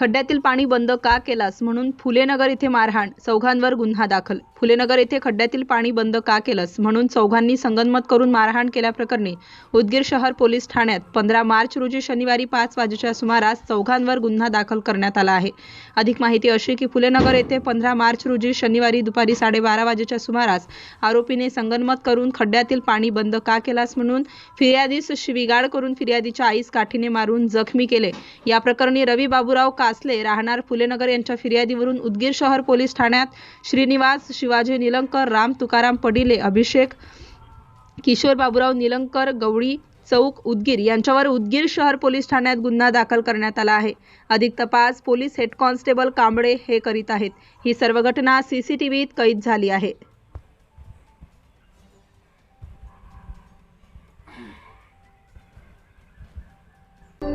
खड्ड्यातील पाणी बंद का केलास म्हणून फुलेनगर येथे मारहाण चौघांवर गुन्हा दाखल. फुलेनगर येथे खड्ड्यातील पाणी बंद का केलंस म्हणून चौघांनी संगनमत करून मारहाण केल्याप्रकरणी उदगीर शहर पोलीस ठाण्यात पंधरा मार्च रोजी शनिवारी पाच वाजेच्या सुमारास चौघांवर गुन्हा दाखल करण्यात आला आहे. अधिक माहिती अशी की फुलेनगर येथे पंधरा मार्च रोजी शनिवारी दुपारी साडेबारा वाजेच्या सुमारास आरोपीने संगनमत करून खड्ड्यातील पाणी बंद का केलास म्हणून फिर्यादीस शिविगाड करून फिर्यादीच्या आईस काठीने मारून जखमी केले. या प्रकरणी रवी बाबूराव का कासले राहणार फुलेनगर यांच्या फिर्यादीवरून उदगीर शहर पोलीस ठाण्यात श्रीनिवास शिवाजी निलंकर राम तुकाराम पडिले अभिषेक किशोर बाबूराव निलंकर गवळी चौक उदगीर यांच्यावर उदगीर शहर पोलीस ठाण्यात गुन्हा दाखल करण्यात आला आहे. अधिक तपास पोलीस हेड कॉन्स्टेबल कांबळे हे करीत आहेत. ही सर्व घटना सीसीटीव्हीत कैद झाली आहे.